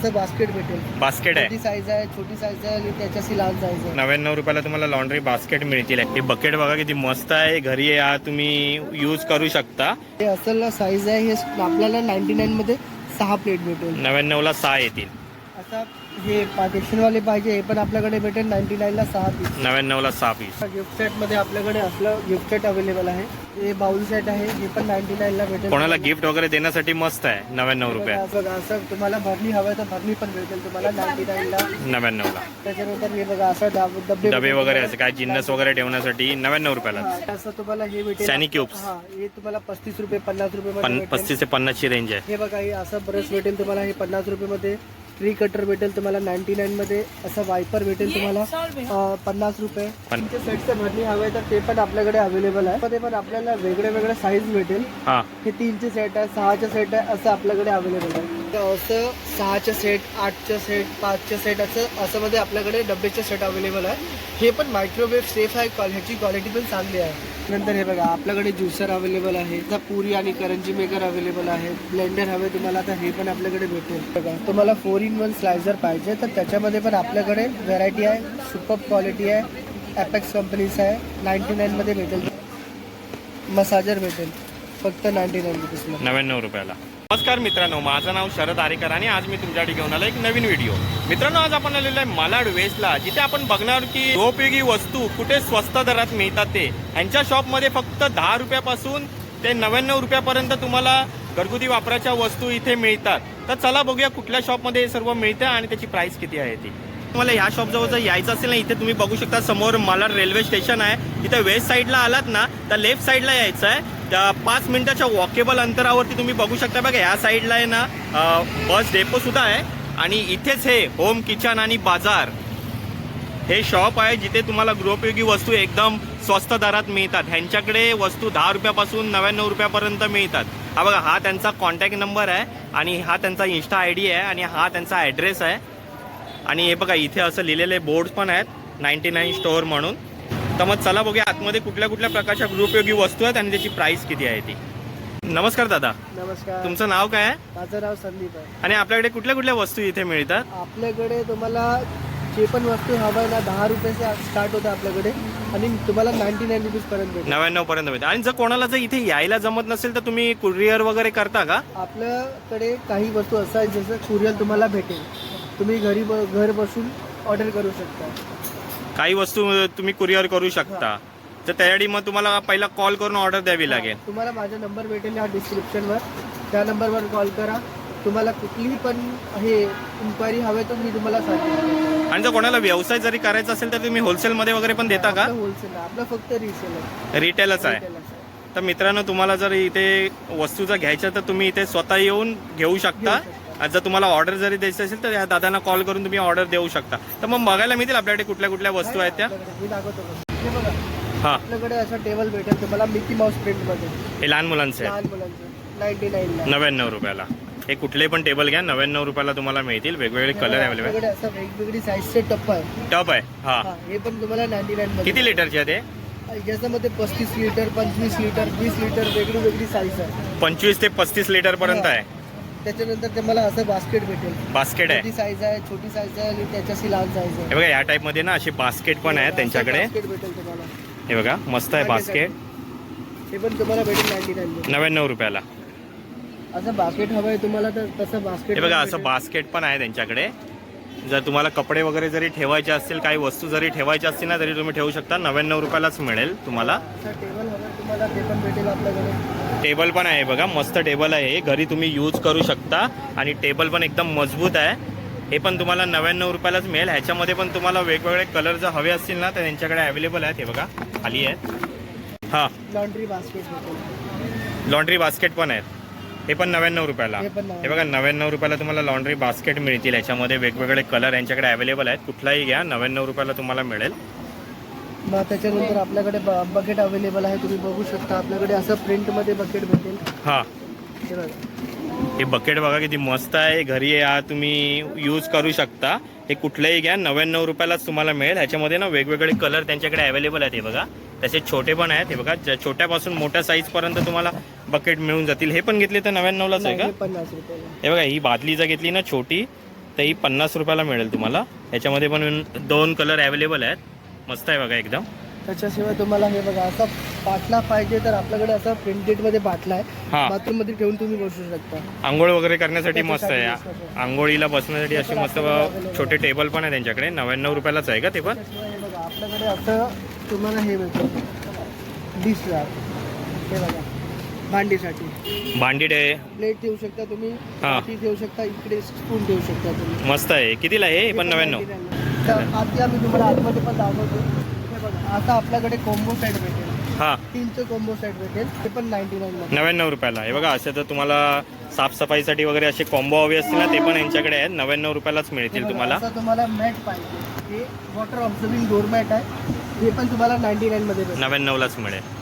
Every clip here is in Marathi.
असं बास्केट भेटेल. बास्केट आहे? छोटी साईज आहे छोटी साईज आहे आणि त्याच्याशी लहान साईज आहे. नव्याण्णव रुपयाला तुम्हाला लॉन्ड्री बास्केट मिळतील. हे बकेट बघा किती मस्त आहे. घरी या तुम्ही यूज करू शकता. हे असल साईज आहे. हे आपल्याला नाईन्टी नाईन मध्ये सहा प्लेट भेटेल. नव्याण्णवला सहा येतील. आता हे पाकिस्तान वाले पाहिजे हे पण आपल्याकडे भेटेल नाईन्टी नाईनला सहा पीस नव्याण्णवला सहा पीस गिफ्ट सेटमध्ये आपल्याकडे असलं गिफ्ट सेट अवेलेबल आहे. हे बाउल सेट आहे हे पण नाईन्टी नाईनला भेटेल. कोणाला गिफ्ट वगैरे देण्यासाठी मस्त आहे नव्याण्णव रुपये. बघा, बघा असं तुम्हाला भरणी हवं तर भरणी पण भेटेल तुम्हाला नाईन्टी नाईनला नव्याण्णवला त्याच्यानंतर हे बघा असं डब- डबे डबे वगैरे असे काय जिन्नस वगैरे ठेवण्यासाठी नव्याण्णव रुपयाला. हा, असं तुम्हाला हे भेटेल. सॅनी क्यूब्स हा हे तुम्हाला पस्तीस रुपये पन्नास रुपये मध्ये पन भेटेल. पस्तीस ते पन्नासची रेंज आहे. हे बघा हे असं ब्रश भेटेल तुम्हाला हे पन्नास रुपये मध्ये. ट्री कटर भेटेल तुम्हाला नाईन्टी नाईन मध्ये असं वायपर भेटेल तुम्हाला पन्नास रुपये. तुमच्या सेटचं भरणी हवे तर ते पण आपल्याकडे अवेलेबल आहे. मध्ये पण आपल्याला वेगळे वेगळे साईज भेटेल. हा. हे तीनचे सेट आहे सहाचे सेट आहे असं आपल्याकडे अवेलेबल आहे. तर असं सहाचे सेट आठचे सेट पाचचे सेट असं असं मध्ये आपल्याकडे डब्बेचे सेट अवेलेबल आहे. हे पण मायक्रोवेव्ह सेफ आहे क्वाल- ह्याची क्वालिटी पण चांगली आहे. नंतर हे बघा आपल्याकडे ज्युसर अवेलेबल आहे. आता पुरी आणि करंजी मेकर अवेलेबल आहे. ब्लेंडर हवे तुम्हाला तर हे पण आपल्याकडे भेटेल. बघा तुम्हाला फोर इन वन स्लायझर पाहिजे. तर त्याच्यामध्ये पण आपल्याकडे व्हरायटी आहे सुपर क्वालिटी आहे ॲपेक्स कंपनीचं आहे नाईन्टी नाईनमध्ये भेटेल. मसाजर भेटेल फक्त नाईन्टी नाईन रुपीजला. नव्याण्णव रुपयाला. नमस्कार मित्रांनो माझं नाव शरद आरेकर आणि आज मी तुमच्यासाठी घेऊन आलो एक नवीन व्हिडिओ. मित्रांनो आज आपण आलेलो आहे मालाड वेस्टला जिथे आपण बघणार की उपयोगी वस्तू कुठे स्वस्त दरात मिळतात ते. यांच्या शॉपमध्ये फक्त दहा रुपयापासून ते नव्याण्णव रुपयापर्यंत तुम्हाला घरगुती वापराच्या वस्तू इथे मिळतात. तर चला बघूया कुठल्या शॉपमध्ये हे सर्व मिळतं आणि त्याची प्राइस किती आहे ती. तुम्हाला ह्या शॉप जवळ जर यायचं असेल ना इथे तुम्ही बघू शकता समोर मालाड रेल्वे स्टेशन आहे. इथे वेस्ट साईडला आलात ना तर लेफ्ट साईडला यायचं आहे. त्या पाच मिनिटाच्या वॉकेबल अंतरावरती तुम्ही बघू शकता. बघा या साईडला आहे ना बस डेपो सुद्धा आहे. आणि इथेच हे होम किचन आणि बाजार. हे शॉप आहे जिथे तुम्हाला गृहोपयोगी वस्तू एकदम स्वस्त दरात मिळतात. ह्यांच्याकडे वस्तू दहा रुपयापासून नव्याण्णव रुपयापर्यंत मिळतात. हा बघा हा त्यांचा कॉन्टॅक्ट नंबर आहे आणि हा त्यांचा इन्स्टा आय डी आहे आणि हा त्यांचा ॲड्रेस आहे. आणि हे बघा इथे असं लिहिलेले बोर्ड पण आहेत. नाईन्टी नाईन स्टोअर म्हणून. तर मग चला बघूया आतमध्ये कुठल्या कुठल्या प्रकारच्या गृहोपयोगी वस्तू आहेत आणि त्याची प्राइस किती आहे ती. नमस्कार दादा. नमस्कार. तुमचं नाव काय आहे? माझं नाव संदीप आहे. आणि आपल्याकडे कुठल्या कुठल्या वस्तू इथे मिळतात? आपल्याकडे तुम्हाला जे पण वस्तू हवं आहे ना दहा रुपयाचे स्टार्ट होतं आपल्याकडे. आणि तुम्हाला नाईन्टी नाईन रुपीज पर्यंत भेटेल. नव्याण्णव पर्यंत मिळतात आणि जर कोणाला जर इथे यायला जमत नसेल तर तुम्ही कुरिअर वगैरे करता का? आपल्याकडे काही वस्तू असं आहे जसं कुरिअर तुम्हाला भेटेल. तुम्ही घरी ब- घर बसून ऑर्डर करू शकता. काही वस्तू तुम्ही कुरिअर करू शकता. तर त्यासाठी मग तुम्हाला पहिला कॉल करून ऑर्डर द्यावी लागेल. तुम्हाला माझा नंबर भेटेल या डिस्क्रिप्शनवर त्या नंबरवर कॉल करा. तुम्हाला कुठलीही पण हे इन्क्वायरी हवे तर मी तुम्हाला सांगेन. आणि जर कोणाला व्यवसाय जरी करायचा असेल तर तुम्ही होलसेलमध्ये वगैरे पण देता का? होलसेल आपलं फक्त रिसेल आहे. रिटेलच आहे. Retail आहे. तर मित्रांनो तुम्हाला जर इथे वस्तू जर घ्यायच्या तर तुम्ही इथे स्वतः येऊन घेऊ शकता. जर तुम्हाला ऑर्डर जरी द्यायची असेल तर या दादांना कॉल करून तुम्ही ऑर्डर देऊ शकता. तर मग बघायला मिळतील आपल्याकडे कुठल्या कुठल्या वस्तू आहेत त्या. आपल्याकडे. मी दाखवतो बघा. हे बघा. आपल्याकडे असं टेबल भेटेल तुम्हाला मिकी प्रिंटमध्ये हे लहान मुलांचे आहेत. लहान मुलांचं. नाईन्टी नाईनला नव्याण्णव रुपयाला. हे कुठले पण टेबल घ्या. नव्याण्णव रुपयाला तुम्हाला मिळतील. वेगवेगळे कलर अवेलेबल असं वेगवेगळी साईजचे टप्पा आहे. टप आहे. हा. हा, पण तुम्हाला नाईन्टी नाईन किती लिटरचे आहे ते याच्यामध्ये पस्तीस लिटर पंचवीस लिटर वीस लिटर वेगळी वेगळी साईज आहे. पंचवीस ते पस्तीस लिटर पर्यंत आहे. त्याच्यानंतर तुम्हाला असं बास्केट भेटेल. बास्केट आहे. छोटी साईज आहे छोटी साईज आहे आणि त्याच्याशी लहान साईज आहे. बघा या टाइपमध्ये ना असे बास्केट पण आहे त्यांच्याकडे. भेटेल तुम्हाला. हे बघा मस्त आहे बास्केट हे पण तुम्हाला भेटेल नाईन्टी नाईन नव्याण्णव रुपयाला. असं बास्केट हवं आहे तुम्हाला तर तसं बास्केट हे बघा असं बास्केट पण आहे त्यांच्याकडे. जर तुम्हाला कपडे वगैरे जरी ठेवायचे असतील काही वस्तू जरी ठेवायच्या असतील ना तरी तुम्ही ठेवू शकता. नव्याण्णव रुपयालाच मिळेल तुम्हाला. टेबल पण आहे बघा मस्त टेबल आहे घरी तुम्ही यूज करू शकता. आणि टेबल पण एकदम मजबूत आहे. हे पण तुम्हाला नव्याण्णव रुपयालाच मिळेल. ह्याच्यामध्ये पण तुम्हाला वेगवेगळे कलर जर हवे असतील ना तर त्यांच्याकडे अवेलेबल आहेत. हे बघा खाली आहेत हां. लॉन्ड्री बास्केट लॉन्ड्री बास्केट पण आहेत हे पण नव्याण्णव रुपयाला. हे पण 99. हे बघा नव्याण्णव रुपयाला तुम्हाला लॉन्ड्री बास्केट मिळतील. याच्यामध्ये वेगवेगळे कलर यांच्याकडे अवेलेबल आहेत. कुठलाही घ्या नव्याण्णव रुपयाला तुम्हाला मिळेल. मग त्याच्यानंतर आपल्याकडे बकेट अवेलेबल आहे. तुम्ही बघू शकता आपल्याकडे असं प्रिंटमध्ये बकेट भेटेल. हां. हे बघा. हे बकेट बघा किती मस्त आहे. घरी या तुम्ही यूज करू शकता. हे कुठलंही घ्या नव्याण्णव रुपयालाच तुम्हाला मिळेल. ह्याच्यामध्ये ना वेगवेगळे कलर त्यांच्याकडे अवेलेबल आहेत हे बघा. तसे छोटे पण आहेत हे बघा. छोट्यापासून मोठ्या साईजपर्यंत तुम्हाला बकेट मिळून जातील. हे पण घेतले तर नव्याण्णवलाच आहे का? हे पन्नास रुपयाला. हे बघा ही बादली जर घेतली ना छोटी तर ही पन्नास रुपयाला मिळेल तुम्हाला. याच्यामध्ये पण दोन कलर अवेलेबल आहेत. मस्त आहे बघा एकदम. त्याच्याशिवाय तुम्हाला हे बघा असा बाटला पाहिजे तर आपल्याकडे असा प्रिंटेडमध्ये बाटला आहे. हा. बाथरूममध्ये ठेवून तुम्ही बसू शकता. आंघोळ वगैरे करण्यासाठी मस्त आहे. आंघोळीला बसण्यासाठी असे मस्त छोटे टेबल पण आहे त्यांच्याकडे. नव्याण्णव रुपयालाच आहे का ते पण? आपल्याकडे असं तुम्हाला हे भेटेल डिश हे बघा भांडीसाठी. भांडीड आहे. प्लेट ठेवू शकता तुम्ही ठेवू शकता इकडे स्पून ठेवू शकता तुम्ही. मस्त आहे. कितीला आहे पण नव्याण्णव. तर आधी आम्ही तुम्हाला आतमध्ये पण दाखवतो. हे बघा आता आपल्याकडे कॉम्बो सेट भेटेल. हा. तीनचं कॉम्बो सेट भेटेल. ते पण नाईन्टी नाईन नव्याण्णव रुपयाला. हे बघा असं तर तुम्हाला साफसफाईसाठी वगैरे असे कॉम्बो हवे असतील ना ते पण यांच्याकडे आहेत. नव्याण्णव रुपयालाच मिळतील तुम्हाला. तुम्हाला मॅट पाहिजे. हे वॉटर ऑब्झर्विंग डोर मॅट आहे. हे पण तुम्हाला नाईन्टी नाईन मध्ये भेटेल. नव्याण्णवलाच मिळेल.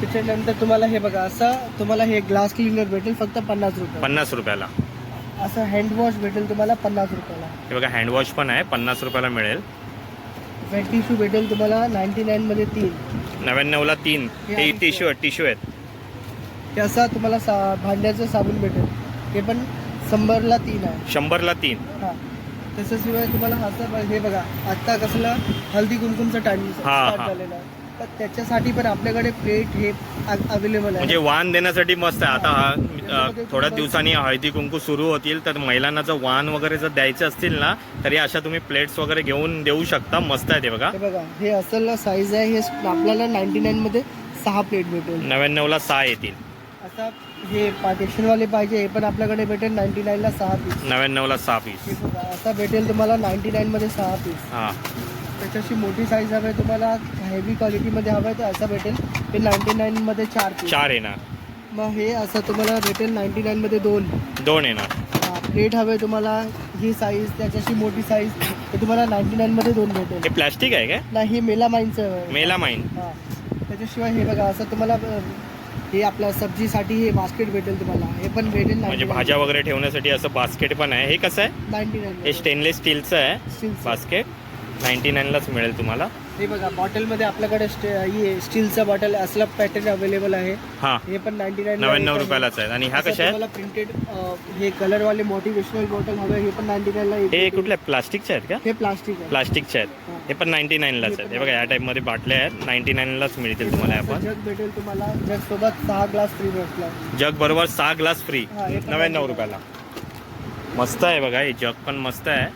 त्याच्यानंतर तुम्हाला हे बघा असं तुम्हाला हे ग्लास क्लिनर भेटेल फक्त पन्नास रुपये पन्नास रुपयाला. असं हँड वॉश भेटेल तुम्हाला पन्नास रुपयाला. हे बघा हँडवॉश पण आहे. पन्नास रुपयाला मिळेल. वेट टिश्यू भेटेल तुम्हाला नाईन्टी नाईन मध्ये तीन. नव्याण्णवला तीन. हे हे. टिश्यू आहेत टिश्यू आहेत. ते असं तुम्हाला सा भांड्याचं साबण भेटेल. ते पण शंभरला तीन आहे. शंभरला तीन. हां. त्याच्याशिवाय तुम्हाला असं हे बघा आत्ता कसलं हल्दी कुंकुमचं टाइम हा, स्टार्ट हा. झालेलं आहे. तर त्याच्यासाठी पण आपल्याकडे प्लेट हे अवेलेबल म्हणजे आहे. वाण देण्यासाठी मस्त आहे. आता हा, थोड्या दिवसांनी हळदी कुंकू सुरू होतील तर महिलांना जर वाण वगैरे जर द्यायचे असतील ना तरी अशा तुम्ही प्लेट्स वगैरे घेऊन देऊ शकता. मस्त आहे ते बघा. हे बघा हे असलं साईज आहे हे आपल्याला नाईन्टी नाईनमध्ये सहा प्लेट भेटेल. नव्याण्णवला सहा येतील. आता हे पार्टिशनवाले पाहिजे हे पण आपल्याकडे भेटेल नाईन्टी नाईनला सहा पीस नव्याण्णवला सहा पीस असा भेटेल तुम्हाला नाईन्टी नाईनमध्ये सहा पीस हां. त्याच्याशी मोठी साईज हवी तुम्हाला हेवी क्वालिटीमध्ये हवं आहे तर असं भेटेल. हे नाईन्टी नाईनमध्ये चार चार येणार. मग हे असं तुम्हाला भेटेल नाईन्टी नाईनमध्ये दोन. दोन येणार. प्लेट हवे तुम्हाला ही साईज त्याच्याशी मोठी साईज हे तुम्हाला नाईन्टी नाईनमध्ये दोन हे भेटेल प्लॅस्टिक आहे काय? नाही हे मेलामाईनचं आहे. मेलामाईन हां त्याच्याशिवाय हे बघा असं तुम्हाला अ, हे आपल्या सब्जीसाठी हे बास्केट भेटेल तुम्हाला. हे पण भेटेल म्हणजे भाज्या वगैरे ठेवण्यासाठी असं बास्केट पण आहे. हे कसं आहे? नाईन्टी हे नाईन स्टेनलेस स्टीलचं आहे. स्टीलचं बास्केट नाईन्टी नाईनलाच मिळेल तुम्हाला. हे बघा बॉटलमध्ये आपल्याकडे स्टे स्टीलचं बॉटल असलं पॅटर्न अवेलेबल आहे. हां. हे पण नाईन्टी नाईन नव्याण्णव रुपयालाच आहेत आणि ह्या कशा आहेत? तुम्हाला प्रिंटेड हे कलरवाले मोटिवेशनल बॉटल हवे हे पण नाईन्टी नाईनला हे कुठल्या? प्लास्टिकच्या आहेत का? हे प्लास्टिक आहे. प्लास्टिकच्या आहेत. हे. पण नाईन्टी नाईनलाच आहेत. हे बघा या टाईपमध्ये बाटल्या आहेत. नाईन्टी नाईनलाच मिळतील तुम्हाला हे पण. जग भेटेल तुम्हाला जग सोबत सहा ग्लास फ्री भेटला. जग बरोबर सहा ग्लास फ्री नव्याण्णव रुपयाला. मस्त आहे बघा हे जग पण मस्त आहे.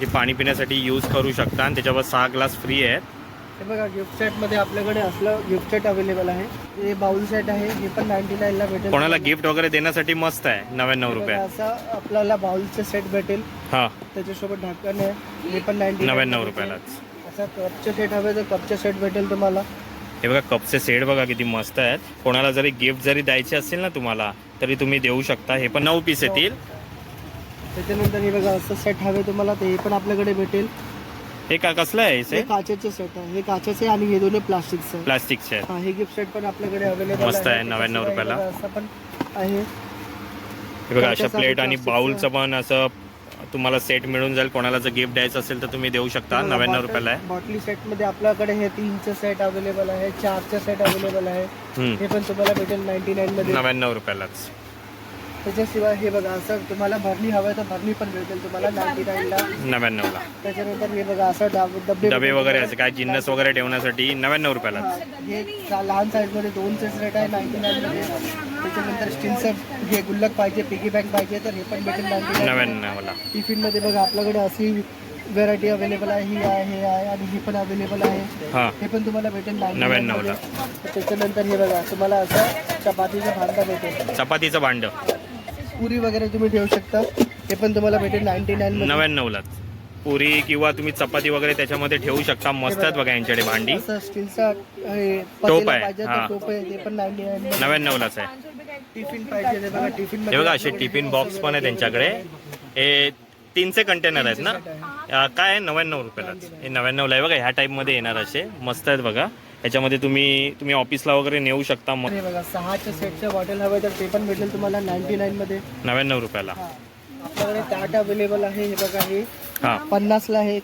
जे पाणी पिण्यासाठी यूज करू शकता आणि त्याच्यावर सहा ग्लास फ्री आहेत. हे बघा गिफ्ट सेटमध्ये आपल्याकडे असलं गिफ्ट सेट अवेलेबल आहे. हे बाउल सेट आहे हे पण नाईन्टी नाईनला भेटेल. कोणाला गिफ्ट वगैरे देण्यासाठी मस्त आहे नव्याण्णव रुपये असं आपल्याला बाउलचं सेट भेटेल. हां. त्याच्यासोबत ढक्कन आहे हे पण नाईन्टी नव्याण्णव रुपयालाच. असं कपचे सेट हवे तर कपचे सेट भेटेल तुम्हाला. हे बघा कपचे सेट बघा किती मस्त आहेत. कोणाला जरी गिफ्ट जरी द्यायचे असेल ना तुम्हाला तरी तुम्ही देऊ शकता. हे पण नऊ पीस येतील. त्याच्यानंतर हे बघा असं सेट हवे तुम्हाला ते पण आपल्याकडे भेटेल. हे का कसलं आहे हे हे काचेचे सेट आहे. हे काचेचे आणि हे दोन्ही प्लास्टिकचे आहे. प्लास्टिकचे आहे हा हे गिफ्ट सेट पण आपल्याकडे अवेलेबल मस्त आहे, 99 रुपयाला. असं पण आहे. हे बघा अशा प्लेट आणि. बाउलचं पण असं तुम्हाला सेट मिळून जाईल. कोणाला जर गिफ्ट द्यायचं असेल तर तुम्ही देऊ शकता. नव्याण्णव रुपयाला आहे. बॉटली सेटमध्ये आपल्याकडे हे तीनचं सेट अवेलेबल आहे. चारचं सेट अवेलेबल आहे. हम्म. हे पण तुम्हाला भेटेल नाईन्टी नाईन मध्ये. नव्याण्णव रुपयालाच. त्याच्याशिवाय हे बघा असं तुम्हाला भरणी हवं तर भरणी पण भेटेल तुम्हाला नाईन्टी नाईनला नव्याण्णवला. त्याच्यानंतर हे बघा असं डाब- डबे डबे वगैरे असं काय जिन्नस वगैरे ठेवण्यासाठी नव्याण्णव रुपयाला हा, हे चा- लहान साईजमध्ये दोनचे सेट आहे नाईन्टी नाईन मध्ये. त्याच्यानंतर स्टीलचं हे गुल्लक पाहिजे पिगी बँक पाहिजे तर हे पण भेटेल नाईन्टी नाईन नव्याण्णवला. टिफिनमध्ये बघा आपल्याकडे अशी व्हेरायटी अवेलेबल आहे. ही आहे हे आहे आणि ही पण अवेलेबल आहे. हां. हे पण तुम्हाला भेटेल 99 नव्याण्णवला. मध्ये. त्याच्यानंतर हे बघा तुम्हाला असं चपातीचं भांडा भेटेल. चपातीचं भांड. पुरी वगैरे तुम्ही ठेवू शकता. हे पण तुम्हाला भेटेल नाईन्टी नाईन नव्याण्णवलाच. पुरी किंवा तुम्ही चपाती वगैरे त्याच्यामध्ये ठेवू शकता. मस्त आहेत बघा यांच्याकडे भांडी. असं स्टीलचा हे, टोप आहे, पाहिजे हा. तर टोप आहे ते पण नाईन्टी नाईन नव्याण्णवलाच आहे. टिफिन पाहिजे ते बघा टिफिन हे बघा असे टिफिन बॉक्स पण आहे त्यांच्याकडे. हे तीनचे कंटेनर आहेत ना? अं, काय आहे? नव्याण्णव रुपयालाच. हे नव्याण्णवला आहे बघा ह्या टाईपमध्ये येणार असे. मस्त आहेत बघा. याच्यामध्ये तुम्ही तुम्ही ऑफिसला वगैरे नेऊ शकता मग. हे बघा सहाच्या सेटच्या बॉटल हवे तर ते पण भेटेल तुम्हाला नाईन्टी नाईन मध्ये. नव्याण्णव रुपयाला. हा. आपल्याकडे ताट अवेलेबल आहे हे बघा हे. हां. पन्नासला आहे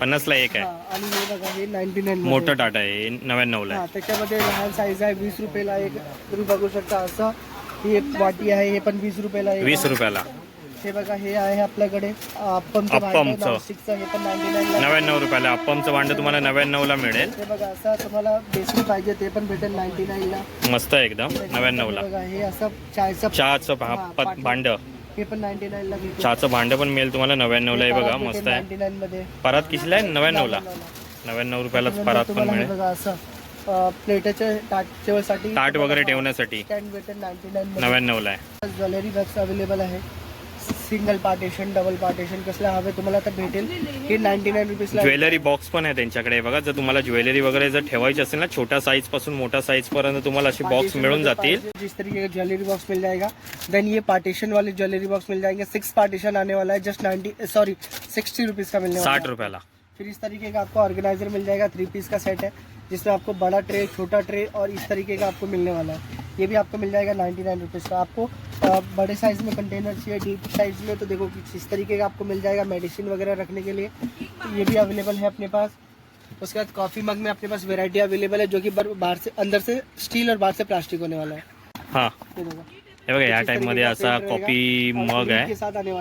पन्नासला एक हा, आहे आणि हे बघा हे नाईन्टी नाईन मोठं टाटा आहे हे नव्याण्णवला हा आहे. त्याच्यामध्ये लहान साईज आहे वीस रुपयाला एक. तुम्ही बघू शकता असं. ही एक वाटी आहे हे पण वीस रुपयाला एक. वीस आहे. रुपयाला. हे बघा हे आहे आपल्याकडे अप्पमचं भांडं अप्पमचं. नॉनस्टिकचं हे पण नाईन्टी नाईनला नव्याण्णव रुपयाला अप्पमचं भांडं तुम्हाला नव्याण्णवला मिळेल. हे बघा असं तुम्हाला बेसिक पाहिजे ते पण भेटेल नाईन्टी नाईनला. मस्त आहे एकदम नव्याण्णवला. बघा हे असं चायचं चहाचं भा- हा, प- पाट- भांडं. हे पण नाईन्टी नाईनला भेटेल. चहाचं भांडं पण मिळेल तुम्हाला नव्याण्णवला आहे बघा मस्त आहे. नाईन्टी नाईन मध्ये परात कितीला आहे? नव्याण्णवला. नव्याण्णव रुपयालाच परात पण तुम्हाला हे मिळेल. बघा असं अं, प्लेटाचे ताट ताट वगैरे ठेवण्यासाठी. स्टँड भेटेल नाईन्टी नाईन नव्याण्णवला आहे. ज्वेलरी बॅग्स अवेलेबल आहे. सिंगल पार्टेशन डबल पार्टेशन कसलं हवे तुम्हाला भेटेल. हे नाईन्टी नाईन रुपीजला ज्वेलरी बॉक्स पण आहे त्यांच्याकडे. बघा जर तुम्हाला ज्वेलरी वगैरे जर ठेवायची असेल ना छोट्या साईज पासून मोठ्या साईज पर्यंत तुम्हाला असे बॉक्स मिळून जातील. जिस तरीके का ज्वेलरी बॉक्स मिल जाएगा. देन ये पार्टीशन वाले ज्वेलरी बॉक्स मिल जाएँगे. सिक्स पार्टीशन आने वाला है just ninety sorry sixty rupees का मिलने वाला साठ है. रुपयाला. फिर इस तरीके का आपको ऑर्गेनाइजर मिल जाएगा थ्री पीस का सेट है जिसमें आपको बड़ा ट्रे छोटा ट्रे और इस तरीके का आपको मिलने वाला है. ये भी आपको मिल जाएगा नाइन्टी नाइन रुपीज़ का। आपको बड़े साइज़ में कंटेनर चाहिए डीप साइज़ में तो देखो कुछ इस तरीके का आपको मिल जाएगा मेडिसिन वगैरह रखने के लिए। तो ये भी अवेलेबल है अपने पास। उसके बाद कॉफ़ी मग में अपने पास वेराइटी अवेलेबल है जो कि बाहर से अंदर से स्टील और बाहर से प्लास्टिक होने वाला है। हा। देखो। हे बघा या टाइप मध्ये असा print कॉपी मग आहे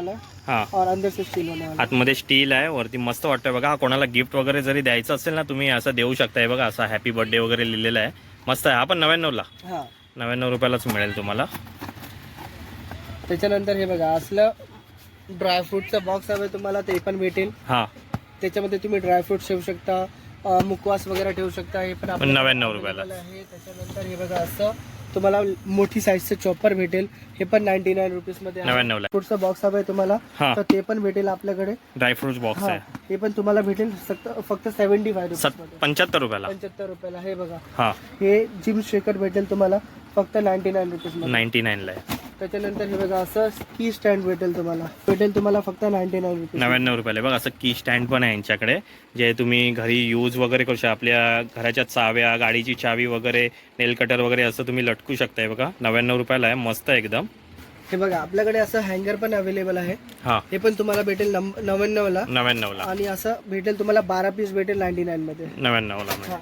है। हा। और अंदर से स्टील होने वाला है। आतमध्ये स्टील आहे वरती मस्त वाटतंय बघा. हा कोणाला गिफ्ट वगैरे जरी द्यायचं असेल ना तुम्ही असं देऊ शकताय बघा. असा हॅपी बर्थडे वगैरे लिहिलेला आहे. मस्त आहे. हा पण नव्याण्णवला. हाँ. नव्याण्णव रुपयालाच मिळेल तुम्हाला. त्याच्यानंतर हे बघा असलं ड्रायफ्रूटचं बॉक्स हवं तुम्हाला ते पण भेटेल. हा. त्याच्यामध्ये तुम्ही ड्रायफ्रूट ठेवू शकता अं, मुखवास वगैरे ठेवू शकता हे पण आपल्याला 99 रुपयाला. available आहे. त्याच्यानंतर हे बघा असं तुम्हाला मोठी साईजचं चॉपर भेटेल. हे पण नाईन्टी नाईन रुपीजमध्ये आहे. नव्याण्णवला. फ्रूटचं बॉक्स हवं आहे तुम्हाला हा. तर ते पण भेटेल आपल्याकडे. ड्रायफ्रुट्स बॉक्स हा. आहे. हे पण तुम्हाला भेटेल फक्त फक्त सेव्हन्टी फाय सत पंच्याहत्तर रुपयाला. पंच्याहत्तर रुपयाला हे बघा. हा. हे जिम शेकर भेटेल तुम्हाला. फक्त नाईन्टी नाईन रुपीज नाईन्टी नाईनला आहे. त्याच्यानंतर हे बघा असं की स्टँड भेटेल तुम्हाला. भेटेल तुम्हाला फक्त नाईन्टी नाईन रुपीज नव्याण्णव रुपयाला. बघा असं की स्टँड पण आहे यांच्याकडे जे तुम्ही घरी यूज वगैरे करू शकता. आपल्या घराच्या चाव्या गाडीची चावी वगैरे नेल कटर वगैरे असं तुम्ही लटकू शकताय बघा. नव्याण्णव रुपयाला आहे. मस्त आहे एकदम. हे बघा आपल्याकडे असं हँगर पण अवेलेबल आहे. हा. हे पण तुम्हाला भेटेल नव्याण्णवला. नव्याण्णवला. आणि असं भेटेल तुम्हाला बारा पीस भेटेल नाईन्टी नाईन मध्ये. नव्याण्णवला. हा.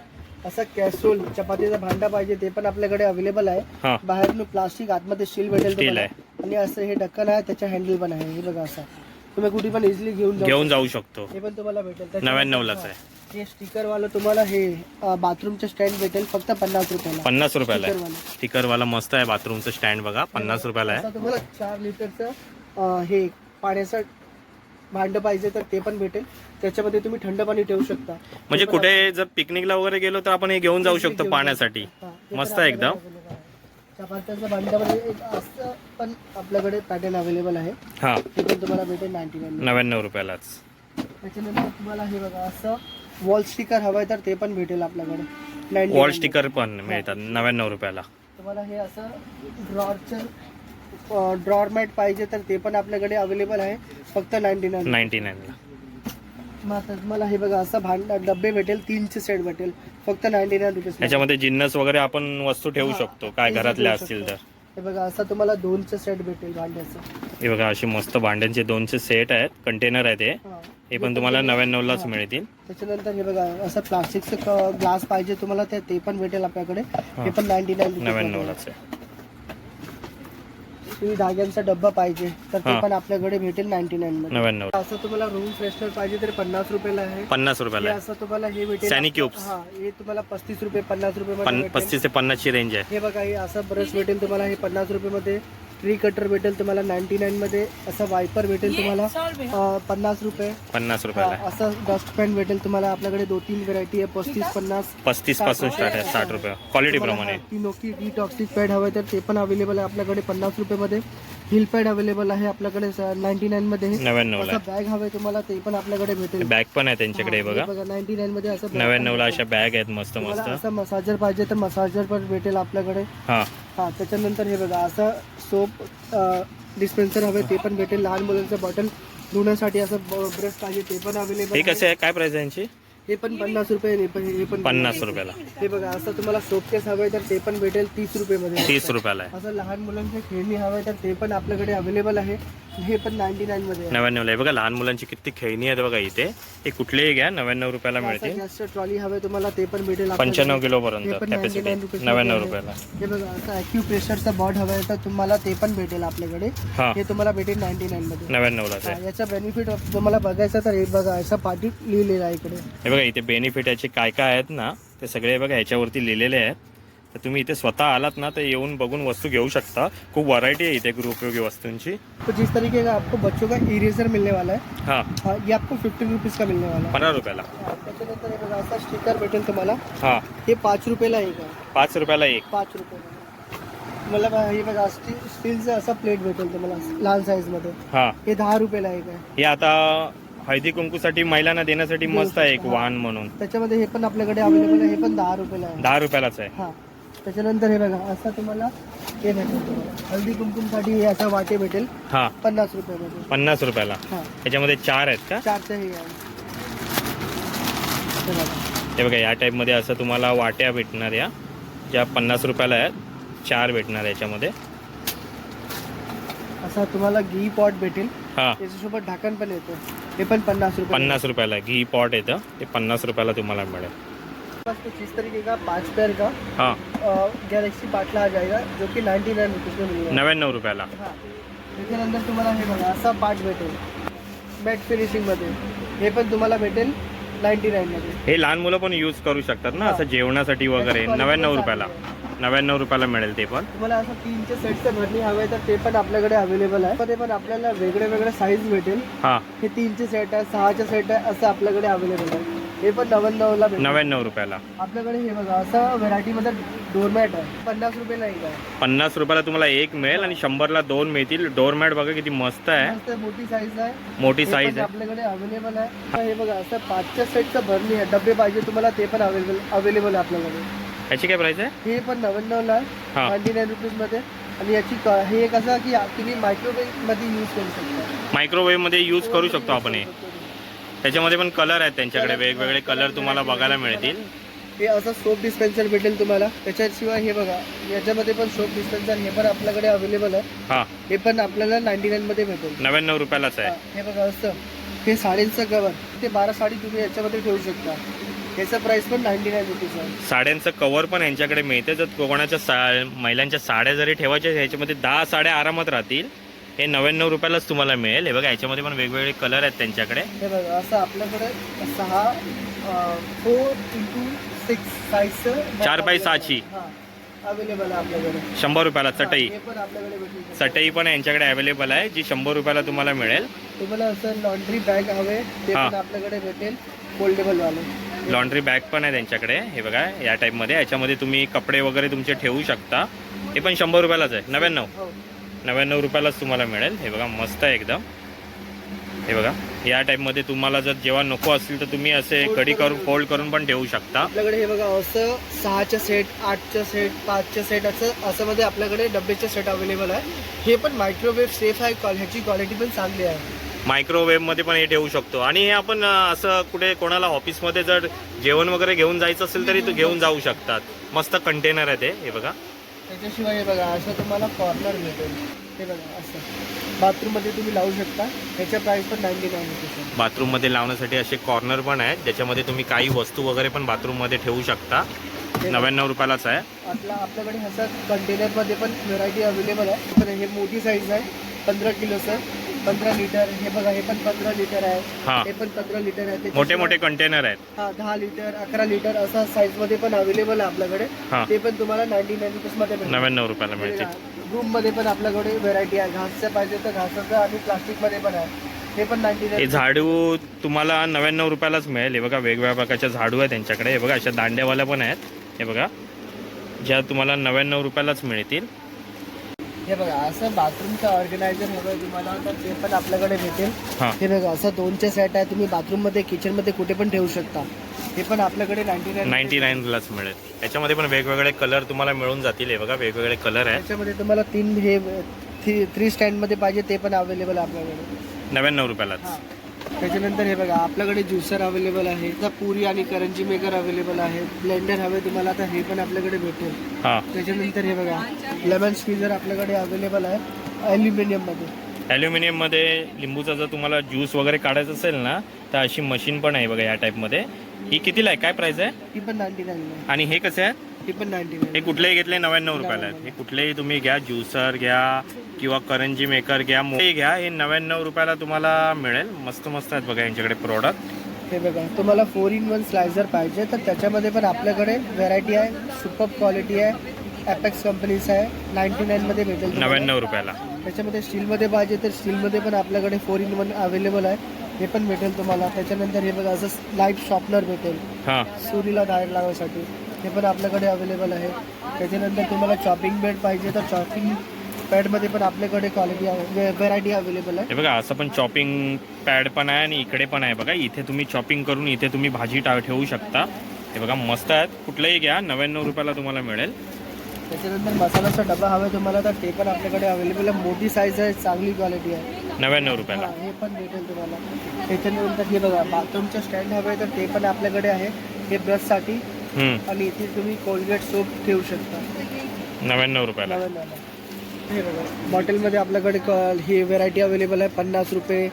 असं कॅस्ट्रोल चपातीचा भांडा पाहिजे ते पण आपल्याकडे अवेलेबल आहे. बाहेरून प्लास्टिक आतमध्ये स्टील भेटेल आणि असं हे ढक्कन आहे त्याच्या हँडल पण आहे. हे बघा असं. तुम्ही कुठे पण इझिली घेऊन घेऊन जाऊ शकतो. हे पण तुम्हाला भेटेल. नव्याण्णवलाच हा. आहे. हे स्टिकर वाला तुम्हाला हे बाथरूमचं स्टँड भेटेल. फक्त पन्नास रुपयाला. पन्नास रुपयाला स्टिकरवाला. स्टिकरवाला मस्त आहे बाथरूमचं स्टँड बघा. पन्नास रुपयाला आहे. तुम्हाला चार लिटरचं हे पाण्याचं भांडं पाहिजे तर ते पण भेटेल. त्याच्यामध्ये तुम्ही थंड पाणी ठेवू शकता. म्हणजे कुठे जर पिकनिकला वगैरे गेलो तर आपण हे घेऊन जाऊ शकतो पाण्यासाठी. मस्त आहे एकदम available आहे. चपात्याचं भांड्यामध्ये एक असं पण आपल्याकडे पॅटर्न अवेलेबल आहे. हा. ते पण तुम्हाला भेटेल नाईन्टी नाईन नव्याण्णव रुपयालाच. त्याच्यानंतर तुम्हाला हे बघा असं वॉल स्टिकर हवंय तर ते पण भेटेल आपल्याकडे. 99 वॉल स्टिकर पण मिळतात नव्याण्णव रुपयाला. तुम्हाला हे असं ड्रॉरचं ड्रॉर मॅट पाहिजे तर ते पण आपल्याकडे अवेलेबल आहे. फक्त नाईन्टी नाईन. नाईन्टी नाईनला मग तुम्हाला हे बघा असं भांड डबे भेटेल तीनचे सेट भेटेल. फक्त नाईन्टी नाईन रुपीज याच्यामध्ये जिन्नस वगैरे आपण वस्तू ठेवू शकतो काय घरातल्या असतील तर. हे बघा असं तुम्हाला दोनचे सेट भेटेल भांड्याचं. हे बघा अशी मस्त भांड्यांचे दोनशे सेट आहेत कंटेनर आहेत हे. हा. पण तुम्हाला नव्याण्णवलाच मिळतील. त्याच्यानंतर हे बघा असं प्लास्टिकचं ग्लास पाहिजे तुम्हाला ते ते पण भेटेल आपल्याकडे. हे पण नाईन्टी नाईन नव्याण्णवलाच आहे. तुम्ही धाग्यांचा डब्बा पाहिजे तर ते हा. पण आपल्याकडे भेटेल नाईन्टी नाईन मध्ये. नव्याण्णव. असं तुम्हाला रूम फ्रेशनर पाहिजे तर पन्नास रुपयाला आहे. पन्नास हे रुपयाला आहे. असं तुम्हाला हे भेटेल. Sani cubes. हा हे तुम्हाला पस्तीस रुपये पन्नास रुपये मध्ये पन भेटेल. पस्तीस ते पन्नासची रेंज आहे. हे बघा हे असं ब्रश भेटेल तुम्हाला हे पन्नास रुपये मध्ये. ट्री कटर भेटेल तुम्हाला नाईन्टी नाईन मध्ये असं वायपर भेटेल तुम्हाला पन्नास रुपये. पन्नास रुपयाला. हा, असं डस्ट पॅन भेटेल तुम्हाला आपल्याकडे दोन तीन व्हरायटी आहे पस्तीस पन्नास पस्तीसपासून स्टार्ट आहे साठ रुपये. क्वालिटी प्रमाणे. नोकी डिटॉक्सिक पॅड हवे तर ते पण अवेलेबल आहे आपल्याकडे पन्नास रुपये मध्ये हिल पॅड अवेलेबल आहे आपल्याकडे नाईन्टी नाईन मध्ये बॅग हवे तुम्हाला ते पण आपल्याकडे भेटेल. बॅग पण आहे त्यांच्याकडे बघा. बघा नाईन्टी नाईन मध्ये असं भेटेल. अशा बॅग आहेत मस्त मस्त. असं मसाजर पाहिजे तर मसाजर पण भेटेल आपल्याकडे. हा. हा त्याच्यानंतर हे बघा असं सोप डिस्पेन्सर हवे ते पण भेटेल. लहान मुलांचं बॉटल धुण्यासाठी असं ब्रश पाहिजे ते पण हे अवेलेबल कसे आहे. काय प्राइस आहे यांची? हे पण पन्नास रुपये हे पण हे पण पन्नास रुपयाला. हे बघा असं तुम्हाला सोप केस हवं तर ते पण भेटेल तीस रुपये मध्ये तीस रुपयाला आहे. असं लहान मुलांचे खेळणी हवं तर ते पण आपल्याकडे अवेलेबल आहे. हे पण नाईन्टी नाईन मध्ये आहे. नव्याण्णवला आहे. बघा लहान मुलांची किती खेळणी आहेत बघा इथे. हे कुठलेही घ्या नव्याण्णव रुपयाला मिळते जास्त ट्रॉली हवे तुम्हाला ते पण भेटेल. पंच्याण्णव किलो पर्यंत पण कॅपॅसिटी 99 रुपये नव्याण्णव आहे. रुपयाला. हे बघा असं ॲक्यू प्रेशरचा बॉट हवा आहे तर तुम्हाला ते पण भेटेल आपल्याकडे. हा. तुम्हाला भेटेल नाईन्टी नाईन मध्ये. नव्याण्णवलाच आहे. याचा बेनिफिट तुम्हाला बघायचं तर हे बघा असं पाठी लिहिलेलं आहे इकडे. बघा इथे बेनिफिट याचे काय काय आहेत ना ते सगळे बघा ह्याच्यावरती लिहिलेले आहेत. तर तुम्ही इथे स्वतः आलात ना तर येऊन बघून वस्तू घेऊ शकता. खूप व्हरायटी आहे इथे गृहोपयोगी वस्तूंची. तो जिस तरीके का आपको बच्चों का इरेजर मिलने वाला है? हा. हाँ, ये आपको फिफ्टीन रुपीज़ का मिलने वाला पंधरा रुपयाला. हा, त्याच्यानंतर हे बघा असा स्टिकर भेटेल तुम्हाला. हा. हे पाच रुपयाला एक आहे. पाच रुपयाला एक. पाच रुपयाला. मला बघा हे बघा स्टी- स्टीलचं असा प्लेट भेटेल तुम्हाला लहान साईजमध्ये हा. हे दहा रुपयाला एक आहे. हे आता हळदी कुंकूसाठी महिलांना देण्यासाठी मस्त आहे एक वाहन म्हणून. त्याच्यामध्ये हे पण आपल्याकडे अवेलेबल आहे. हे पण दहा रुपयाला आहे. दहा रुपयालाच आहे. हा. त्याच्यानंतर हे बघा असं तुम्हाला हे भेटेल. तुम्हाला हल्दी कुमकुमसाठी हे असं वाटे भेटेल. हा. पन्नास रुपयामध्ये. पन्नास रुपयाला. हा. त्याच्यामध्ये चार आहेत का? चारचं हे आहे. हे बघा. हे बघा या टाईपमध्ये असं तुम्हाला वाट्या भेटणार या. ज्या पन्नास रुपयाला आहेत चार भेटणार याच्यामध्ये. असा तुम्हाला घी पॉट भेटेल. हा. त्याच्यासोबत ढाकण पण येतं. हे पण पन्नास रुपये पन्नास रुपयाला आहे. घी पॉट येतं ते पन्नास रुपयाला तुम्हाला मिळेल. बस कुछ इस तरीके का पाँच पैर का? हा. गैलेक्सी बाटला आ जाएगा जो कि नाइन्टी नाइन रुपीज़ में मिलेगा नव्याण्णव रुपयाला. हाँ. त्याच्यानंतर तुम्हाला हे बघा असा पार्ट भेटेल. मॅट फिनिशिंगमध्ये हे पण तुम्हाला भेटेल. नाईन्टी नाईनमध्ये. हे लहान मुलं पण यूज करू शकतात ना असं जेवणासाठी वगैरे नव्याण्णव रुपयाला. नव्याण्णव रुपयाला मिळेल ते पण. तुम्हाला असं तीनचे सेटचं भरणी हवे तर ते पण आपल्याकडे अवेलेबल आहे. ते पण आपल्याला वेगळे वेगळे साईज भेटेल हा. हे तीनचे सेट आहे सहाचे सेट आहे असं आपल्याकडे अवेलेबल आहे. हे पण नव्याण्णवला भेटेल. नव्याण्णव रुपयाला. आपल्याकडे हे बघा असं व्हरायटीमध्ये डोरमॅट आहे. पन्नास रुपयाला एक आहे. पन्नास रुपयाला तुम्हाला एक मिळेल आणि शंभरला दोन मिळतील. डोरमॅट बघा किती मस्त आहे. मस्त मोठी साईज आहे. मोठी हे साईज पण आहे. आपल्याकडे अवेलेबल आहे. हे बघा असं पाचच्या सेटचं भरणी आहे. डबे पाहिजे तुम्हाला ते पण अवेलेबल अवेलेबल आहे आपल्याकडे. याची काय प्राइस आहे? हे पण नव्याण्णवला आहे. हा. नाईन्टी नाईन रुपीजमध्ये आणि याची क- हे कसं की आ- तुम्ही मायक्रोवेव्हमध्ये यूज करू शकता. मायक्रोवेव्हमध्ये यूज करू शकतो आपण हे. त्याच्यामध्ये पण कलर आहेत त्यांच्याकडे. वेगवेगळे कलर तुम्हाला बघायला मिळतील. हे असं सोप डिस्पेन्सर भेटेल तुम्हाला. त्याच्याशिवाय हे बघा याच्यामध्ये पण सोप डिस्पेन्सर हे पण आपल्याकडे अवेलेबल आहे. हा. पण आपल्याला नाईन्टी नाईनमध्ये भेटेल. नव्याण्णव रुपयालाच आहे. हे बघा असं. हे साडींचं कवर ते बारा साडी तुम्ही याच्यामध्ये ठेवू शकता. याचं प्राइस पण नाईन्टी नाईन रुपीज आहे. साड्यांचं कवर पण यांच्याकडे मिळते. जर कोणाच्या सा महिलांच्या साड्या जरी ठेवायच्या ह्याच्यामध्ये दहा साड्या आरामात राहतील. हे नव्याण्णव रुपयालाच तुम्हाला मिळेल. हे बघा याच्यामध्ये पण वेगवेगळे कलर आहेत त्यांच्याकडे. हे बघा असं आपल्याकडे सहा फोर इंटू साईजचं चार बाय सहाची. अवेलेबल आहे आपल्याकडे. शंभर रुपयाला चटई. हे पण आपल्याकडे. चटई पण यांच्याकडे अवेलेबल आहे जी शंभर रुपयाला तुम्हाला मिळेल. तुम्हाला असं लॉन्ड्री बॅग हवे ते हा. पण आपल्याकडे भेटेल फोल्डेबल वाले लॉन्ड्री बॅग पण आहे त्यांच्याकडे हे बघा या टाईपमध्ये याच्यामध्ये तुम्ही कपडे वगैरे तुमचे ठेवू शकता. हे पण शंभर रुपयालाच आहे नव्याण्णव. हो. नव्याण्णव रुपयालाच तुम्हाला मिळेल. हे बघा मस्त आहे एकदम. हे बघा या टाईपमध्ये तुम्हाला जर जेव्हा नको असतील तर तुम्ही असे कडी करून फोल्ड करून पण ठेवू शकता. आपल्याकडे हे बघा असं सहाचं सेट आठचं सेट पाचचं सेट असं असं मध्ये आपल्याकडे डब्याचं सेट अवेलेबल आहे. हे पण मायक्रोवेव्ह सेफ आहे ह्याची क्वालिटी पण चांगली आहे. मायक्रोवेव्हमध्ये पण हे ठेवू शकतो. आणि हे आपण असं कुठे कोणाला ऑफिसमध्ये जर जेवण वगैरे घेऊन जायचं असेल तरी तो घेऊन जाऊ शकतात. मस्त कंटेनर आहे ते हे बघा. त्याच्याशिवाय हे बघा असं तुम्हाला कॉर्नर भेटेल. हे बघा असं. बाथरूममध्ये तुम्ही लावू शकता. ह्याच्या प्राइस पण नाईन्टी नाईन रुपीज बाथरूममध्ये लावण्यासाठी असे कॉर्नर पण आहेत ज्याच्यामध्ये तुम्ही काही वस्तू वगैरे पण बाथरूममध्ये ठेवू शकता. नव्याण्णव रुपयालाच आहे. आपला आपल्याकडे असं कंटेनरमध्ये पण व्हरायटी अवेलेबल आहे. पण हे मोठी साईज आहे पंधरा किलोचं पंधरा लिटर हे बघा हे पण पंधरा लिटर आहे. हा. हे पण पंधरा लिटर आहे. मोठे त्याच्याशिवाय- मोठे कंटेनर आहेत. हा दहा लिटर अकरा लिटर असा साईजमध्ये पण अवेलेबल आहे आपल्याकडे. हा. ते पण तुम्हाला नाईन्टी नाईन रुपीजमध्ये भेटेल नव्याण्णव रुपयाला मिळतील. रूममध्ये पण आपल्याकडे व्हरायटी आहे. घासचं पाहिजे तर घासाचं आणि प्लास्टिकमध्ये पण आहे. हे पण नाईन्टी हे नाईन झाडू तुम्हाला नव्याण्णव रुपयालाच मिळेल. हे बघा वेगवेगळ्या प्रकारच्या झाडू आहे त्यांच्याकडे हे बघा अशा दांड्यावाल्या पण आहेत. हे बघा ज्या तुम्हाला नव्याण्णव रुपयालाच मिळतील. हे बघा असं बाथरूमचं ऑर्गनायझर हवं तुम्हाला तर ते पण आपल्याकडे भेटेल. हां. बघा असं दोनचे सेट आहे तुम्ही बाथरूममध्ये किचनमध्ये कुठे पण ठेवू शकता. हे पण आपल्याकडे नाईन्टी नाईन नाईन्टी नाईनलाच मिळेल. याच्यामध्ये पण वेगवेगळे कलर तुम्हाला मिळून जातील हे बघा वेगवेगळे कलर आहेत त्याच्यामध्ये तुम्हाला तीन हे थ्री स्टँडमध्ये पाहिजे ते पण अवेलेबल आहे आपल्याकडे. नव्याण्णव रुपयालाच. त्याच्यानंतर हे बघा आपल्याकडे ज्युसर अवेलेबल आहे. पुरी आणि करंजी मेकर अवेलेबल आहे. ब्लेंडर हवे तुम्हाला आता हे पण आपल्याकडे भेटेल. हा. त्याच्यानंतर हे बघा लेमन स्क्वीजर आपल्याकडे अवेलेबल आहे ॲल्युमिनियममध्ये ॲल्युमिनियममध्ये लिंबूचा जर तुम्हाला ज्यूस वगैरे काढायचं असेल ना तर अशी मशीन पण आहे बघा या टाईपमध्ये. ही कितीला आहे? काय प्राइस आहे? ही पण नाईन्टी नाईन आहे. आणि हे कसं आहे? ही पण नाईन्टी हे कुठलेही घेतले नव्याण्णव रुपयाला आहेत. हे कुठलेही तुम्ही घ्या ज्युसर घ्या किंवा करंजी मेकर घ्या मोठे घ्या हे नव्याण्णव रुपयाला तुम्हाला मिळेल. मस्त मस्त आहेत बघा यांच्याकडे प्रोडक्ट हे बघा तुम्हाला फोर इन वन स्लायझर पाहिजे तर त्याच्यामध्ये पण आपल्याकडे व्हेरायटी आहे सुपर क्वालिटी आहे ॲपेक्स कंपनीचं आहे नाईन्टी नाईनमध्ये भेटेल तुम्हाला. नव्याण्णव रुपयाला. त्याच्यामध्ये स्टीलमध्ये पाहिजे तर स्टीलमध्ये पण आपल्याकडे फोर इन वन अवेलेबल आहे. हे पण भेटेल तुम्हाला. त्याच्यानंतर हे बघा असं लाइट शॉर्पनर भेटेल. हां. सुरीला डायर लावायसाठी. हे पण आपल्याकडे अवेलेबल आहे. त्याच्यानंतर तुम्हाला चॉपिंग बेड पाहिजे तर चॉपिंग पॅडमध्ये पण आपल्याकडे क्वालिटी व्हेरायटी अवेलेबल आहे. हे बघा असं पण चॉपिंग पॅड पण आहे आणि इकडे पण आहे. बघा इथे तुम्ही चॉपिंग करून इथे तुम्ही भाजी टा ठेवू शकता. हे बघा मस्त आहेत. कुठलंही घ्या नव्याण्णव रुपयाला तुम्हाला मिळेल. त्याच्यानंतर मसाल्याचा डबा हवा तुम्हाला तर ते पण आपल्याकडे अवेलेबल आहे. मोठी साईज आहे चांगली क्वालिटी आहे. नव्याण्णव रुपयाला. हा, हे पण भेटेल तुम्हाला. त्याच्यानंतर हे बघा बाथरूमचं स्टँड हवं तर ते पण आपल्याकडे आहे. हे ब्रशसाठी हम्म, आणि इथे तुम्ही कोलगेट सोप ठेवू शकता. नव्याण्णव रुपयाला. नव्याण्णवला. हे बघा बॉटलमध्ये आपल्याकडे क- ही व्हेरायटी अवेलेबल आहे पन्नास रुपये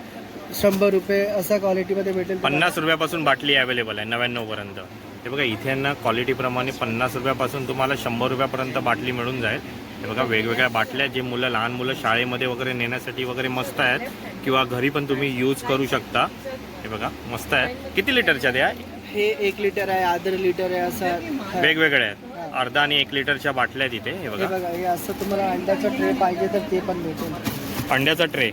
शंभर रुपये असा क्वालिटीमध्ये भेटेल तुम्हाला. पन्नास रुपयापासून बाटली अवेलेबल आहे नव्याण्णव पर्यंत. हे बघा इथे ना क्वालिटीप्रमाणे पन्नास रुपयापासून तुम्हाला शंभर रुपयापर्यंत बाटली मिळून जाईल. हे बघा वेगवेगळ्या बाटल्या जे मुलं लहान मुलं शाळेमध्ये वगैरे नेण्यासाठी वगैरे मस्त आहेत किंवा घरी पण तुम्ही यूज करू शकता. हे बघा मस्त आहे किती लिटरच्या द्या? हे एक लिटर आहे अर्धा लिटर आहे असं. आहे. वेगवेगळ्या आहेत. अर्धा आणि एक लिटरच्या बाटल्या आहेत इथे हे हे बघा बघा हे असं तुम्हाला अंड्याचं ट्रे पाहिजे तर ते पण भेटेल. अंड्याचा ट्रे.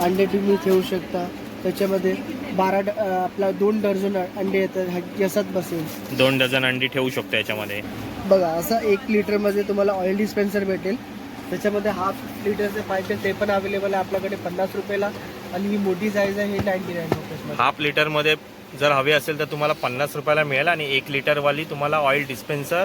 अंडे तुम्ही ठेवू शकता. त्याच्यामध्ये बारा ड- अं, आपला दोन डझन अंडे येतात हा बसेल. दोन डझन अंडी ठेवू शकतो याच्यामध्ये. बघा असं एक लिटरमध्ये तुम्हाला ऑइल डिस्पेन्सर भेटेल. त्याच्यामध्ये हाफ लिटरचे पाहिजे ते पण अवेलेबल आहे आपल्याकडे पन्नास रुपयाला. आणि ही मोठी साईज आहे ही नाईन्टी नाईन रुपीजमध्ये हाफ लिटरमध्ये जर हवी असेल तर तुम्हाला पन्नास रुपयाला मिळेल आणि एक लिटरवाली तुम्हाला ऑइल डिस्पेन्सर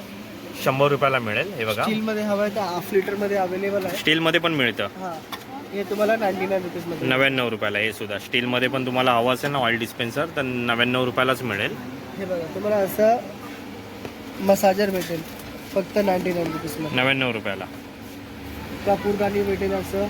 शंभर रुपयाला मिळेल. हे बघा. स्टीलमध्ये हवं आहे तर हाफ लिटरमध्ये अवेलेबल आहे. स्टीलमध्ये पण मिळतं. हां. हे तुम्हाला नाईन्टी नाईन रुपीजमध्ये. नव्याण्णव रुपयाला हे सुद्धा. स्टीलमध्ये पण तुम्हाला हवं असेल ना ऑइल डिस्पेन्सर तर नव्याण्णव रुपयालाच मिळेल. हे बघा तुम्हाला असं मसाजर भेटेल. फक्त नाईन्टी नाईन रुपीजमध्ये. नव्याण्णव रुपयाला. कापूरदानी भेटेल असं.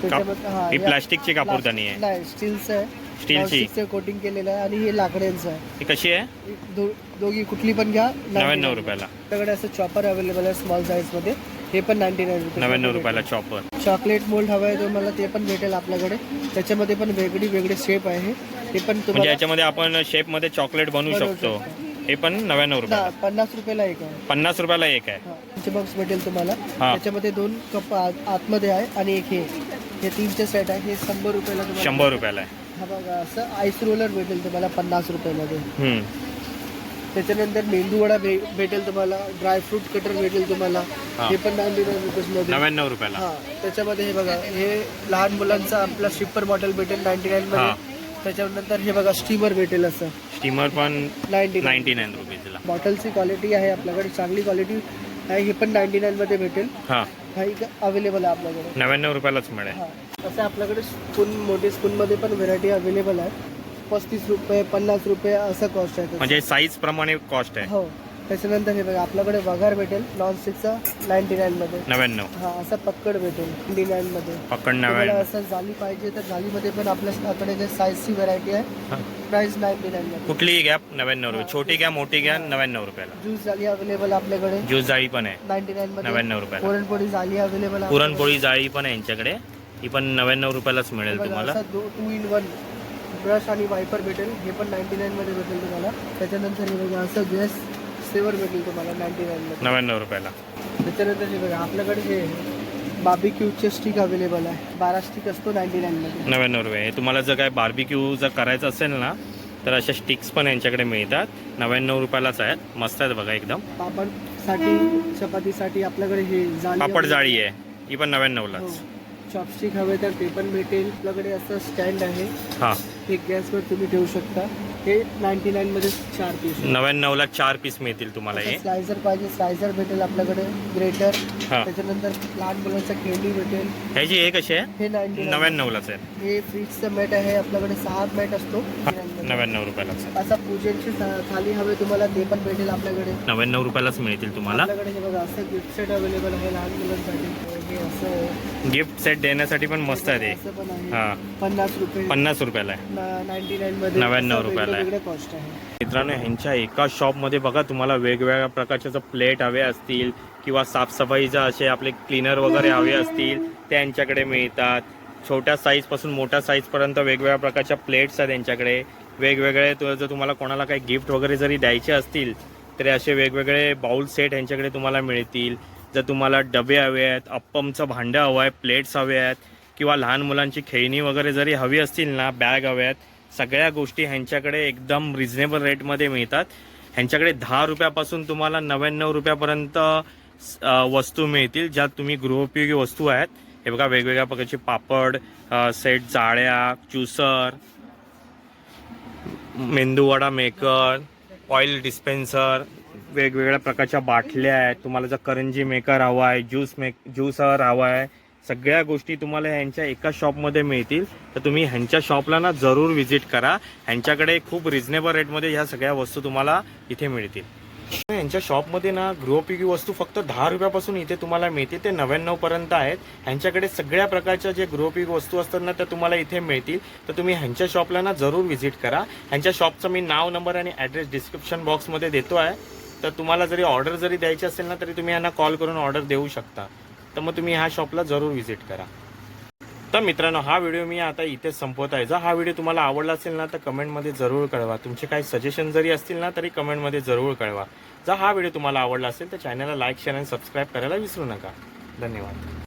त्याच्यामध्ये हां ही या- प्लास्टिकची कापूरदानी आहे. नाही स्टीलचं आहे. स्टीलची. कोटिंग केलेलं आहे आणि हे लाकड्यांचं आहे. ही कशी आहे? दो दोघी कुठली पण घ्या. नव्याण्णव रुपयाला. आपल्याकडे असं चॉपर अवेलेबल आहे स्मॉल साईजमध्ये हे पण नाईन्टी नाईन रुपये नव्याण्णव रुपयाला चॉपर चॉकलेट मोल्ड हवं आहे तुम्हाला ते पण भेटेल आपल्याकडे. त्याच्यामध्ये पण वेगळी वेगळी शेप आहे. ते पण म्हणजे तुम्हाला याच्यामध्ये आपण शेपमध्ये चॉकलेट बनवू बनवू शकतो. हे पण नव्याण्णव रुपयाला. ना- पन्नास रुपयाला एक आहे. पन्नास रुपयाला एक आहे. हा बॉक्स भेटेल तुम्हाला. हा. त्याच्यामध्ये दोन कप आत- आतमध्ये आहे आणि एक हे. हे तीनचे सेट आहे. हे शंभर रुपयाला तुम्हाला शंभर रुपयाला आहे. हा बघा असं आईस रोलर भेटेल तुम्हाला पन्नास रुपयामध्ये. हम्म. त्याच्यानंतर मेंदू वडा भे भेटेल तुम्हाला ड्रायफ्रूट कटर भेटेल तुम्हाला. हा. हे पण नाईन्टी नाईन रुपीजमध्ये नव्याण्णव रुपयाला. हा त्याच्यामध्ये हे बघा हे लहान मुलांचा आपला शिप्पर बॉटल भेटेल नाईन्टी नाईन. मध्ये त्याच्यानंतर हे बघा स्टीमर भेटेल असं. स्टीमर पण नाईन्टी नाईन नाईन्टी नाईन रुपीजला बॉटलची क्वालिटी आहे आपल्याकडे चांगली क्वालिटी आहे हे पण नाईन्टी नाईन मध्ये भेटेल. हां. हा एक अवेलेबल आहे आपल्याकडे. नव्याण्णव रुपयालाच मिळेल. हा. असं आपल्याकडे स्पून मोठे स्पूनमध्ये पण व्हेरायटी अवेलेबल आहे. पस्तीस रुपये पन्नास रुपये असं कॉस्ट आहे त्याचं. म्हणजे साईज प्रमाणे कॉस्ट आहे. हो. त्याच्यानंतर हे बघा आपल्याकडे वघार भेटेल नॉनस्टिकचा नाईन्टी नाईनमध्ये. नव्याण्णव. हा असं पक्कड भेटेल नाईन्टी नाईनमध्ये. पकड तुम्हाला नव्याण्णव. असं जाली पाहिजे तर जालीमध्ये पण आपल्याकडे जे साईजची व्हरायटी आहे. प्राइस नाईन्टी नाईनमध्ये. कुठलीही घ्या नव्याण्णव रुपये. छोटी घ्या मोठी घ्या नव्याण्णव रुपयाला. ज्यूस जाली अवेलेबल आपल्याकडे. ज्यूस जाळी पण आहे. नाईन्टी नव्याण्णव रुपयाला. पुरणपोळी जाली अवेलेबल पुरणपोळी जाळी पण आहे यांच्याकडे. ही पण नव्याण्णव रुपयालाच मिळेल तुम्हाला. टू इन वन ब्रश आणि वायपर भेटेल. हे पण नाईन्टी नाईनमध्ये भेटेल तुम्हाला. त्याच्यानंतर हे बघा असं गॅस सेवर भेटेल तुम्हाला नाईन्टी नाईनमध्ये नव्याण्णव रुपयाला. त्याच्यानंतर हे बघा आपल्याकडे हे बार्बिक्यूचे स्टिक अवेलेबल आहे. बारा स्टिक असतो नाईन्टी नाईनमध्ये नव्याण्णव रुपये. हे तुम्हाला जर काय बार्बिक्यू जर करायचं असेल ना तर अशा स्टिक्स पण यांच्याकडे मिळतात. नव्याण्णव रुपयालाच आहेत. मस्त आहेत बघा एकदम. पापडसाठी चपातीसाठी आपल्याकडे हे जाळी पापड जाळी आहे. ही पण नव्याण्णवलाच. चॉपस्टिक हवे तर ते पण भेटेल. आपल्याकडे असं स्टँड आहे. हां. हे गॅसवर तुम्ही ठेवू शकता. हे नाईन्टी नाईनमध्ये चार पीस नव्याण्णवला चार पीस मिळतील तुम्हाला हे. स्लायझर पाहिजे स्लायझर भेटेल आपल्याकडे ग्रेटर हा. त्याच्यानंतर लहान मुलांचा खेळणी भेटेल. ह्याची हे कशी आहे? हे नाईन्टी नव्याण्णवलाच आहे. हे फ्रीजचं मॅट आहे आपल्याकडे सहा मॅट असतो. नव्याण्णव रुपयालाच आहे. असा पूजेची सा- थाली हवे तुम्हाला ते पण भेटेल आपल्याकडे. नव्याण्णव रुपयालाच मिळतील तुम्हाला. आपल्याकडे हे बघा असं गिफ्ट सेट अवेलेबल आहे लहान मुलांसाठी. हे असं. गिफ्ट सेट देण्यासाठी पण मस्त आहे ते. हा. पन्नास रुपये. पन्नास रुपयाला आहे. नाईन्टी नाईन मध्ये 99 असं रुपयाला आहे. वेगवेगळे कॉस्ट आहे. मित्रांनो ह्यांच्या एका शॉपमध्ये बघा तुम्हाला वेगवेगळ्या प्रकारचे जर प्लेट हवे असतील किंवा साफसफाईचं असे आपले क्लीनर वगैरे हवे असतील ते यांच्याकडे मिळतात. छोट्या साईजपासून मोठ्या साईजपर्यंत वेगवेगळ्या प्रकारच्या प्लेट्स आहेत यांच्याकडे. वेगवेगळे जर तुम्हाला कोणाला काही गिफ्ट वगैरे जरी द्यायचे असतील तरी असे वेगवेगळे बाउल सेट यांच्याकडे तुम्हाला मिळतील. जर तुम्हाला डबे हवे आहेत अप्पमचं भांडं हवं आहे प्लेट्स हवे आहेत किंवा लहान मुलांची खेळणी वगैरे जरी हवी असतील ना बॅग हव्या आहेत सगळ्या गोष्टी ह्यांच्याकडे एकदम रिझनेबल रेटमध्ये मिळतात. ह्यांच्याकडे दहा रुपयापासून तुम्हाला नव्याण्णव रुपयापर्यंत वस्तू मिळतील ज्यात तुम्ही गृहोपयोगी वस्तू आहेत. हे बघा वेगवेगळ्या प्रकारचे पापड सेट जाळ्या juicer medu vada maker oil dispenser वेगवेगळ्या प्रकारच्या बाटल्या आहेत. तुम्हाला जर करंजी मेकर हवा आहे ज्यूस मेक ज्यूसर हवा आहे सगळ्या गोष्टी तुम्हाला ह्यांच्या एका शॉपमध्ये मिळतील. तर तुम्ही ह्यांच्या शॉपला ना जरूर व्हिजिट करा. ह्यांच्याकडे खूप रिजनेबल रेटमध्ये ह्या सगळ्या वस्तू तुम्हाला इथे मिळतील. यांच्या शॉपमध्ये ना गृहोपयोगी वस्तू फक्त दहा रुपयापासून इथे तुम्हाला मिळतील. ते नव्याण्णव पर्यंत आहेत. ह्यांच्याकडे सगळ्या प्रकारच्या जे गृहोपयोगी वस्तू असतात ना त्या तुम्हाला इथे मिळतील. तर तुम्ही ह्यांच्या शॉपला ना जरूर व्हिजिट करा. ह्यांच्या शॉपचं मी नाव नंबर आणि ॲड्रेस डिस्क्रिप्शन बॉक्समध्ये देतो आहे. तर तुम्हाला जरी ऑर्डर जरी द्यायची असेल ना तरी तुम्ही यांना कॉल करून ऑर्डर देऊ शकता. तर मग तुम्ही ह्या शॉपला जरूर व्हिजिट करा. तर मित्रांनो हा व्हिडिओ मी आता इथेच संपवत आहे. जर हा व्हिडिओ तुम्हाला आवडला असेल ना तर कमेंटमध्ये जरूर कळवा. तुमचे काही सजेशन जरी असतील ना तरी कमेंटमध्ये जरूर कळवा. जर हा व्हिडिओ तुम्हाला आवडला असेल तर चॅनलला लाईक शेअर आणि सबस्क्राईब करायला विसरू नका. धन्यवाद.